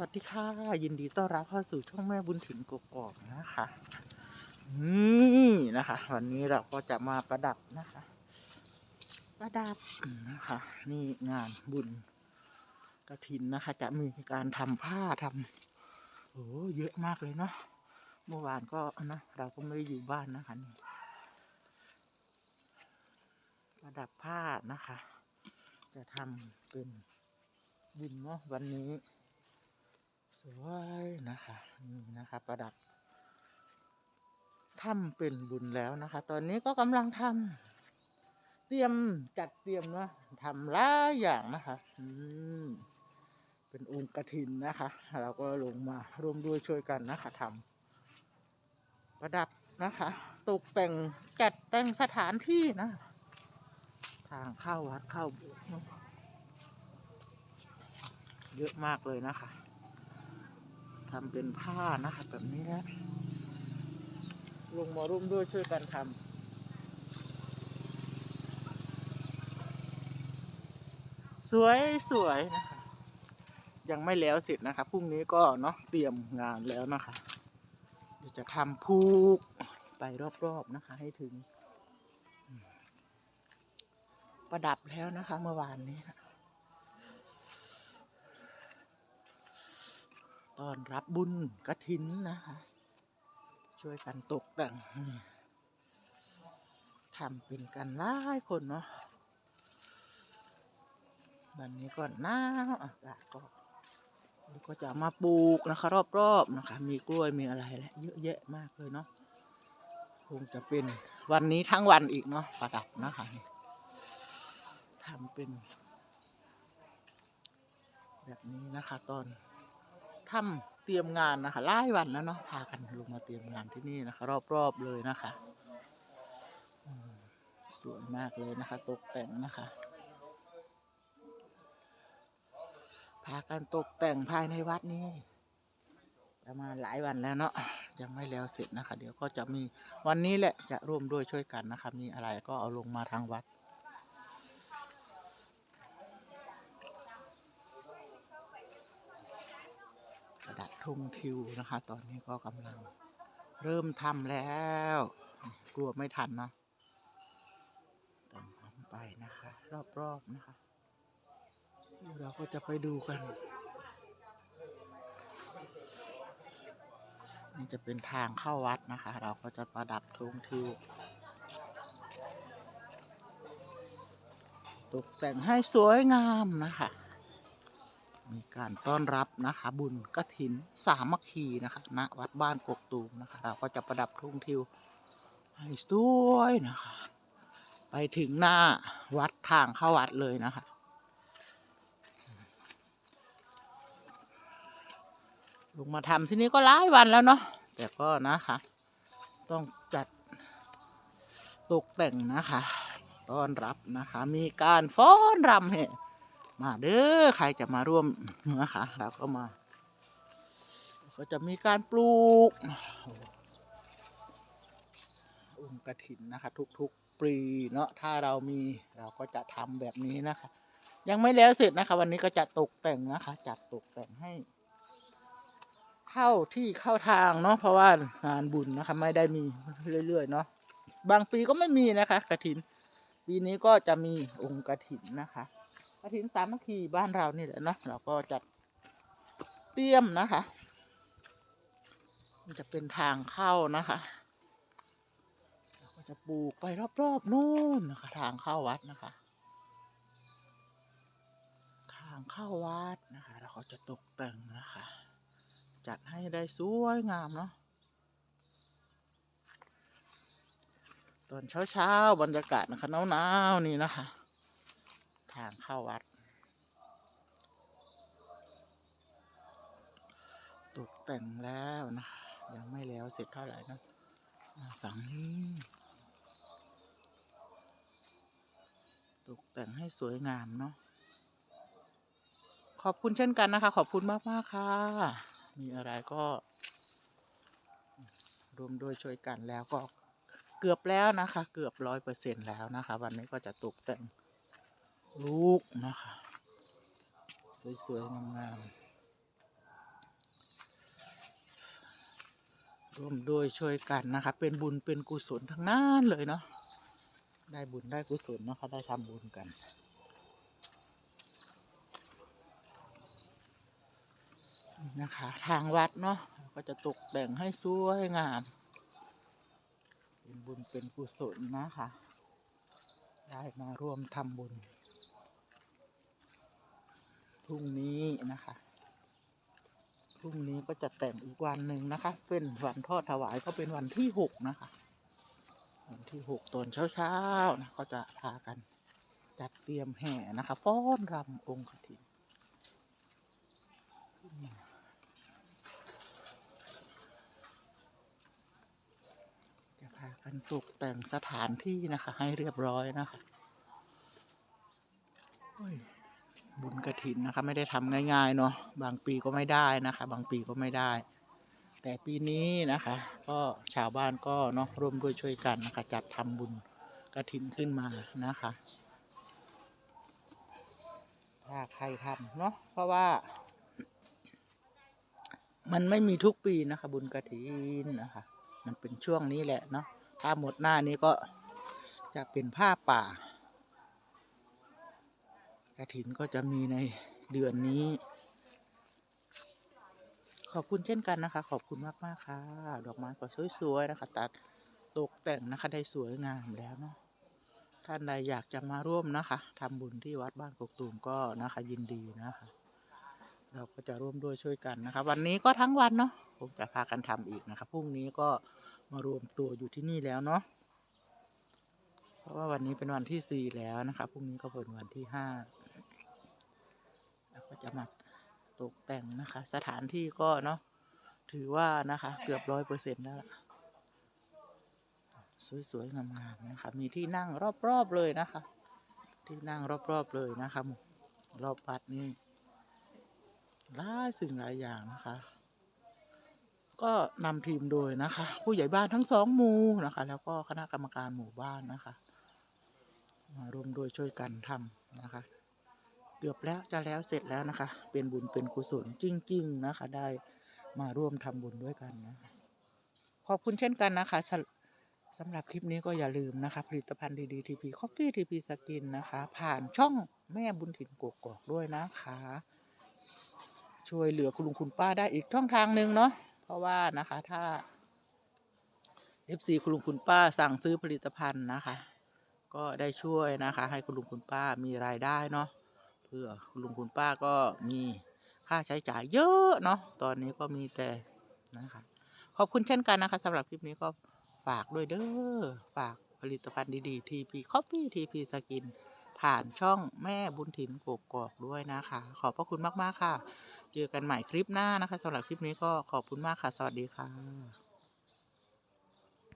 วัสดีค่ะ ยินดีต้อนรับเข้าสู่ช่องแม่บุญถึงกกอกนะคะนี่นะคะ วันนี้เราก็จะมาประดับนะคะ ประดับนะคะ นี่งานบุญกระถินนะคะ จะมีการทำผ้าทำโอ้เยอะมากเลยเนาะเมื่อวานก็นะเราก็ไม่ได้อยู่บ้านนะคะนี่ประดับผ้านะคะ จะทำเป็นบุญเนาะวันนี้ วยนะคะนี่นะคะประดับทำเป็นบุญแล้วนะคะ ตอนนี้ก็กำลังทำเตรียมจัดเตรียมนะทำหลายอย่างนะคะอืมเป็นองค์กระถินนะคะ เราก็ลงมาร่วมด้วยช่วยกันนะคะทำประดับนะคะ ตกแต่งจัดแต่งสถานที่นะ ทางเข้าวัดเข้าเยอะมากเลยนะคะ ทำเป็นผ้านะคะแบบนี้นะลงมาร่วมด้วยช่วยกันทำสวยสวยนะคะ ยังไม่แล้วเสร็จนะคะพรุ่งนี้ก็เนาะเตรียมงานแล้วนะคะ เดี๋ยวจะทำผูกไปรอบๆนะคะ ให้ถึง ประดับแล้วนะคะ เมื่อวานนี้นะ ตอนรับบุญกระถินนะคะ ช่วยกันตกแต่งทำเป็นกันหลายคนเนาะวันนี้ก็หนาวอากาศก็แล้วก็จะมาปลูกนะคะ รอบๆนะคะ มีกล้วยมีอะไรแหละเยอะแยะมากเลยเนาะคงจะเป็นวันนี้ทั้งวันอีกเนาะประดับนะคะทำเป็น แบบนี้นะคะตอน ทำเตรียมงานนะคะหลายวันแล้วเนาะพากันลงมาเตรียมงานที่นี่นะคะ รอบๆเลยนะคะสวยมากเลยนะคะ ตกแต่งนะคะ พากันตกแต่งภายในวัดนี้ ประมาณหลายวันแล้วเนาะยังไม่แล้วเสร็จนะคะ เดี๋ยวก็จะมีวันนี้แหละจะร่วมด้วยช่วยกันนะคะ มีอะไรก็เอาลงมาทางวัด ประดับทุ่งทิวนะคะ ตอนนี้ก็กำลัง เริ่มทำแล้ว กลัวไม่ทันนะต้องทำไปนะคะ รอบๆนะคะ เดี๋ยวเราก็จะไปดูกัน นี่จะเป็นทางเข้าวัดนะคะ เราก็จะประดับทุ่งทิวตกแต่งให้สวยงามนะคะ มีการต้อนรับนะคะบุญกระถินสามัคคีนะคะณวัดบ้านกกตูมนะคะเราก็จะประดับทุ่งทิวให้สวยนะคะ ไปถึงหน้าวัดทางเข้าวัดเลยนะคะลงมาทำที่นี่ก็หลายวันแล้วเนาะแต่ก็นะคะ ต้องจัดตกแต่งนะคะ ต้อนรับนะคะ มีการฟ้อนรำให้ มาเด้อใครจะมาร่วมนะคะเราก็มา ก็จะมีการปลูกองค์กระถินนะคะ ทุกๆปีเนาะถ้าเรามีเราก็จะทำแบบนี้นะคะ ยังไม่แล้วเสร็จนะคะ วันนี้ก็จะตกแต่งนะคะ จัดตกแต่งให้ เข้าที่เข้าทางเนาะเพราะว่างานบุญนะคะ ไม่ได้มีเรื่อยๆเนาะบางปีก็ไม่มีนะคะ กระถินปีนี้ก็จะมีองค์กระถินนะคะ ระถินสามัคคีบ้านเรานี่แหละเนาะเราก็จัดเตรียมนะคะมันจะเป็นทางเข้านะคะเราก็จะปลูกไปรอบๆนู่นนะคะ ทางเข้าวัดนะคะ ทางเข้าวัดนะคะ เราก็จะตกแต่งนะคะ จัดให้ได้สวยงามเนาะตอนเช้าๆบรรยากาศนะคะหนาวๆนี่นะคะ ทางเข้าวัด ตกแต่งแล้วนะคะยังไม่แล้วเสร็จเท่าไหร่นะฝั่งนี้ ตกแต่งให้สวยงามเนาะ ขอบคุณเช่นกันนะคะ ขอบคุณมากมากค่ะ มีอะไรก็รวมด้วยช่วยกันแล้วก็เกือบแล้วนะคะ เกือบร้อยเปอร์เซ็นแล้วนะคะ วันนี้ก็จะตกแต่ง ลูกนะคะ สวย ๆ งามๆร่วมด้วยช่วยกันนะคะ เป็นบุญเป็นกุศลทั้งนั้นเลยเนาะได้บุญได้กุศลนะคะได้ทำบุญกันนะคะ ทางวัดเนาะก็จะตกแต่งให้สวยงาม เป็นบุญเป็นกุศลนะคะ ได้มาร่วมทำบุญ พรุ่งนี้นะคะ พรุ่งนี้ก็จะแต่งอีกวันหนึ่งนะคะ เป็นวันทอดถวายก็เป็นวันที่หกนะคะ วันที่หกตอนเช้าๆนะก็จะพากันจัดเตรียมแห่นะคะฟ้อนรำองค์กฐินจะพากันตกแต่งสถานที่นะคะ ให้เรียบร้อยนะคะ โอ้ย บุญกระถินนะคะไม่ได้ทำง่ายๆเนาะบางปีก็ไม่ได้นะคะ บางปีก็ไม่ได้ แต่ปีนี้นะคะ ก็ชาวบ้านก็เนาะร่วมด้วยช่วยกันนะคะ จัดทำบุญกระถินขึ้นมานะคะถ้าใครทำเนาะเพราะว่า มันไม่มีทุกปีนะคะ บุญกระถินนะคะ มันเป็นช่วงนี้แหละเนาะถ้าหมดหน้านี้ก็จะเป็นผ้าป่า กระถินก็จะมีในเดือนนี้ ขอบคุณเช่นกันนะคะ ขอบคุณมากมากค่ะ ดอกไม้ก็สวยๆนะคะ ตัดตกแต่งนะคะได้สวยงามแล้วเนาะท่านใดอยากจะมาร่วมนะคะทำบุญที่วัดบ้านกกตูมก็นะคะยินดีนะคะ เราก็จะร่วมด้วยช่วยกันนะคะ วันนี้ก็ทั้งวันเนาะผมจะพากันทำอีกนะคะพรุ่งนี้ก็มารวมตัวอยู่ที่นี่แล้วเนาะเพราะว่าวันนี้เป็นวันที่สี่แล้วนะคะพรุ่งนี้ก็เป็นวันที่ห้า ก็จะมาตกแต่งนะคะ สถานที่ก็เนาะถือว่านะคะเกือบร้อยเปอร์เซ็นต์แล้วล่ะสวยๆงามๆนะคะ มีที่นั่งรอบๆเลยนะคะ ที่นั่งรอบๆเลยนะคะรอบวัดนี่หลายสิ่งหลายอย่างนะคะ ก็นำทีมโดยนะคะ ผู้ใหญ่บ้านทั้งสองหมู่นะคะ แล้วก็คณะกรรมการหมู่บ้านนะคะมารวมโดวยช่วยกันทำนะคะ เกือบแล้วจะแล้วเสร็จแล้วนะคะ เป็นบุญเป็นกุศลจริง ๆนะคะ ได้มาร่วมทำบุญด้วยกันนะคะขอบคุณเช่นกันนะคะสำหรับคลิปนี้ก็อย่าลืมนะคะ ผลิตภัณฑ์ดีๆทีพีคอฟฟี่ทีพีสกินนะคะ ผ่านช่องแม่บุญถิ่นกกอกด้วยนะคะ ช่วยเหลือคุณลุงคุณป้าได้อีกช่องทางหนึ่งเนาะเพราะว่านะคะถ้า FC คุณลุงคุณป้าสั่งซื้อผลิตภัณฑ์นะคะ ก็ได้ช่วยนะคะ ให้คุณลุงคุณป้ามีรายได้เนาะื่อลุงคุณป้าก็มีค่าใช้จ่ายเยอะเนาะตอนนี้ก็มีแต่นะคะขอบคุณเช่นกันนะคะสำหรับคลิปนี้ก็ฝากด้วยเด้อฝากผลิตภัณฑ์ดีๆ TP Coffee TP Skin ผ่านช่องแม่บุญถิ่นกกอกด้วยนะคะ ขอบพระคุณมาก ๆ ค่ะ เจอกันใหม่คลิปหน้านะคะสำหรับคลิปนี้ก็ขอบคุณมากค่ะ สวัสดีค่ะ